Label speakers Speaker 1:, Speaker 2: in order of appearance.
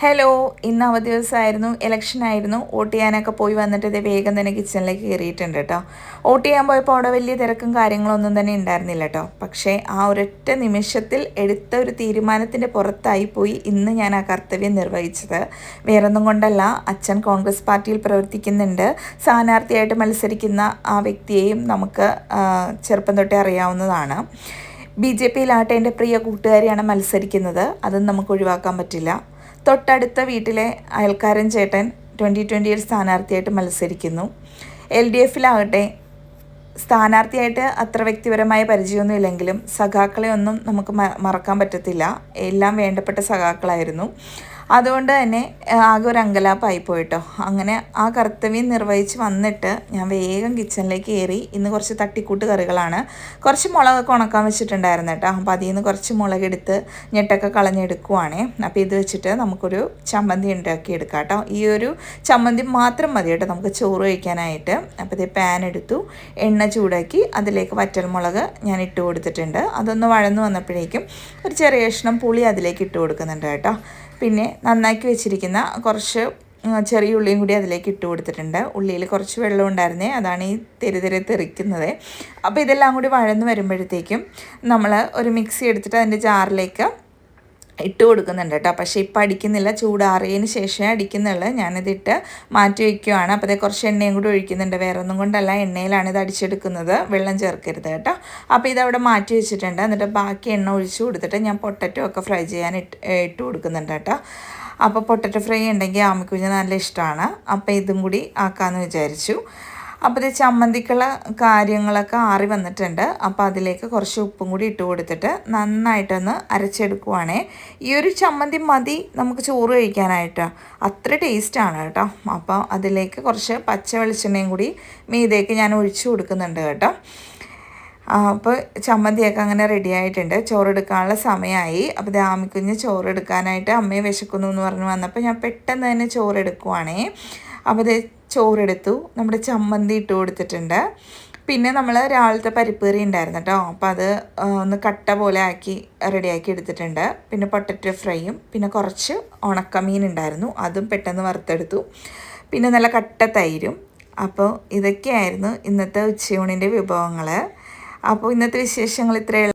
Speaker 1: Hello ഇന്ന് അവധി ദിവസമായിരുന്നു ഇലക്ഷൻ ആയിരുന്നു. വോട്ട് ചെയ്യാനൊക്കെ പോയി വന്നിട്ട് ഇത് വേഗം തന്നെ കിച്ചണിലേക്ക് കയറിയിട്ടുണ്ട് കേട്ടോ വോട്ട് ചെയ്യാൻ പോയപ്പോൾ അവിടെ വലിയ തിരക്കും കാര്യങ്ങളൊന്നും തന്നെ ഉണ്ടായിരുന്നില്ല കേട്ടോ പക്ഷേ ആ ഒരൊറ്റ നിമിഷത്തിൽ എടുത്ത ഒരു തീരുമാനത്തിന്റെ പുറത്തായി പോയി ഇന്ന് ഞാൻ ആ കർത്തവ്യം നിർവഹിച്ചത്. വേറൊന്നും കൊണ്ടല്ല അച്ഛൻ കോൺഗ്രസ് പാർട്ടിയിൽ പ്രവർത്തിക്കുന്നുണ്ട്. സ്ഥാനാർത്ഥിയായിട്ട് മത്സരിക്കുന്ന ആ വ്യക്തിയെയും നമുക്ക് ചെറുപ്പം തൊട്ടേ അറിയാവുന്നതാണ്. ബി ജെ പിയിലാട്ടെ എന്റെ പ്രിയ കൂട്ടുകാരിയാണ് മത്സരിക്കുന്നത്. അതും നമുക്ക് ഒഴിവാക്കാൻ പറ്റില്ല. തൊട്ടടുത്ത വീട്ടിലെ അയൽക്കാരൻ ചേട്ടൻ ട്വന്റി ട്വന്റിയിൽ സ്ഥാനാർത്ഥിയായിട്ട് മത്സരിക്കുന്നു. എൽ ഡി എഫിലാകട്ടെ സ്ഥാനാർത്ഥിയായിട്ട് അത്ര വ്യക്തിപരമായ പരിചയമൊന്നും ഇല്ലെങ്കിലും സഖാക്കളെ ഒന്നും നമുക്ക് മറക്കാൻ പറ്റത്തില്ല. എല്ലാം വേണ്ടപ്പെട്ട സഖാക്കളായിരുന്നു. അതുകൊണ്ട് തന്നെ ആകെ ഒരു അങ്കലാപ്പായി പോയിട്ടോ. അങ്ങനെ ആ കർത്തവ്യം നിർവഹിച്ച് വന്നിട്ട് ഞാൻ വേഗം കിച്ചണിലേക്ക് കയറി. ഇന്ന് കുറച്ച് തട്ടിക്കൂട്ട് കറികളാണ്. കുറച്ച് മുളകൊക്കെ ഉണക്കാൻ വെച്ചിട്ടുണ്ടായിരുന്നു കേട്ടോ. അപ്പോൾ അതിൽ നിന്ന് കുറച്ച് മുളകെടുത്ത് ഞെട്ടൊക്കെ കളഞ്ഞെടുക്കുവാണേ. അപ്പോൾ ഇത് വെച്ചിട്ട് നമുക്കൊരു ചമ്മന്തി ഉണ്ടാക്കി എടുക്കാം കേട്ടോ. ഈ ഒരു ചമ്മന്തി മാത്രം മതി കേട്ടോ നമുക്ക് ചോറ് കഴിക്കാനായിട്ട്. അപ്പോൾ ഇത് പാൻ എടുത്തു. എണ്ണ ചൂടാക്കി അതിലേക്ക് വറ്റൽമുളക് ഞാൻ ഇട്ട് കൊടുത്തിട്ടുണ്ട്. അതൊന്ന് വഴന്നു വന്നപ്പോഴേക്കും ഒരു ചെറിയ കഷ്ണം പുളി അതിലേക്ക് ഇട്ട് കൊടുക്കുന്നുണ്ട് കേട്ടോ. പിന്നെ നന്നാക്കി വെച്ചിരിക്കുന്ന കുറച്ച് ചെറിയ ഉള്ളിയും കൂടി അതിലേക്ക് ഇട്ട് കൊടുത്തിട്ടുണ്ട്. ഉള്ളിയിൽ കുറച്ച് വെള്ളം ഉണ്ടായിരുന്നേ അതാണ് ഈ തെരുതെരെ തെറിക്കുന്നത്. അപ്പോൾ ഇതെല്ലാം കൂടി വഴന്ന് വരുമ്പോഴത്തേക്കും നമ്മൾ ഒരു മിക്സി എടുത്തിട്ട് അതിന്റെ ജാറിലേക്ക് ഇട്ട് കൊടുക്കുന്നുണ്ട് കേട്ടോ. പക്ഷേ ഇപ്പം അടിക്കുന്നില്ല. ചൂടാറിയതിന് ശേഷമേ അടിക്കുന്നുള്ളൂ. ഇട്ട് മാറ്റി വയ്ക്കുവാണ്. അപ്പോൾ അതേ കുറച്ച് എണ്ണയും കൂടി ഒഴിക്കുന്നുണ്ട്. വേറെ ഒന്നും കൊണ്ടല്ല. എണ്ണയിലാണ് ഇത് അടിച്ചെടുക്കുന്നത്. വെള്ളം ചേർക്കരുത് കേട്ടോ. അപ്പോൾ ഇതവിടെ മാറ്റി വെച്ചിട്ടുണ്ട്. എന്നിട്ട് ബാക്കി എണ്ണ ഒഴിച്ച് കൊടുത്തിട്ട് ഞാൻ പൊട്ടറ്റോ ഒക്കെ ഫ്രൈ ചെയ്യാൻ ഇട്ട് ഇട്ട് കൊടുക്കുന്നുണ്ട് കേട്ടോ. അപ്പോൾ പൊട്ടറ്റോ ഫ്രൈ ഉണ്ടെങ്കിൽ ആമിക്കുഞ്ഞ് നല്ല ഇഷ്ടമാണ്. അപ്പോൾ ഇതും കൂടി ആക്കാമെന്ന് വിചാരിച്ചു. അപ്പോൾ ഇത് ചമ്മന്തിക്കുള്ള കാര്യങ്ങളൊക്കെ ആറി വന്നിട്ടുണ്ട്. അപ്പോൾ അതിലേക്ക് കുറച്ച് ഉപ്പും കൂടി ഇട്ട് കൊടുത്തിട്ട് നന്നായിട്ടൊന്ന് അരച്ചെടുക്കുവാണേ. ഈ ഒരു ചമ്മന്തി മതി നമുക്ക് ചോറ് കഴിക്കാനായിട്ട്. അത്ര ടേസ്റ്റാണ് കേട്ടോ. അപ്പോൾ അതിലേക്ക് കുറച്ച് പച്ച വെളിച്ചെണ്ണയും കൂടി മീതേക്ക് ഞാൻ ഒഴിച്ചു കൊടുക്കുന്നുണ്ട് കേട്ടോ. അപ്പോൾ ചമ്മന്തിയൊക്കെ അങ്ങനെ റെഡി ആയിട്ടുണ്ട്. ചോറെടുക്കാനുള്ള സമയമായി അപ്പോൾ ദാമിക്കുഞ്ഞ് ചോറെടുക്കാനായിട്ട് അമ്മയെ വിശക്കുന്നു എന്ന് പറഞ്ഞ് വന്നപ്പോൾ ഞാൻ പെട്ടെന്ന് തന്നെ ചോറെടുക്കുവാണേ. അപ്പോൾ ഇത് ചോറെടുത്തു. നമ്മുടെ ചമ്മന്തി ഇട്ട് കൊടുത്തിട്ടുണ്ട്. പിന്നെ നമ്മൾ രാവിലത്തെ പരിപ്പ് കറി ഉണ്ടായിരുന്നു കേട്ടോ അപ്പോൾ അത് ഒന്ന് കട്ട പോലെ ആക്കി റെഡിയാക്കി എടുത്തിട്ടുണ്ട്. പിന്നെ പൊട്ടറ്റോ ഫ്രൈയും പിന്നെ കുറച്ച് ഉണക്കമീൻ ഉണ്ടായിരുന്നു. അതും പെട്ടെന്ന് വറുത്തെടുത്തു. പിന്നെ നല്ല കട്ട തൈരും. അപ്പോൾ ഇതൊക്കെയായിരുന്നു ഇന്നത്തെ ഉച്ചയൂണിന്റെ വിഭവങ്ങൾ അപ്പോൾ ഇന്നത്തെ വിശേഷങ്ങൾ ഇത്രയുള്ള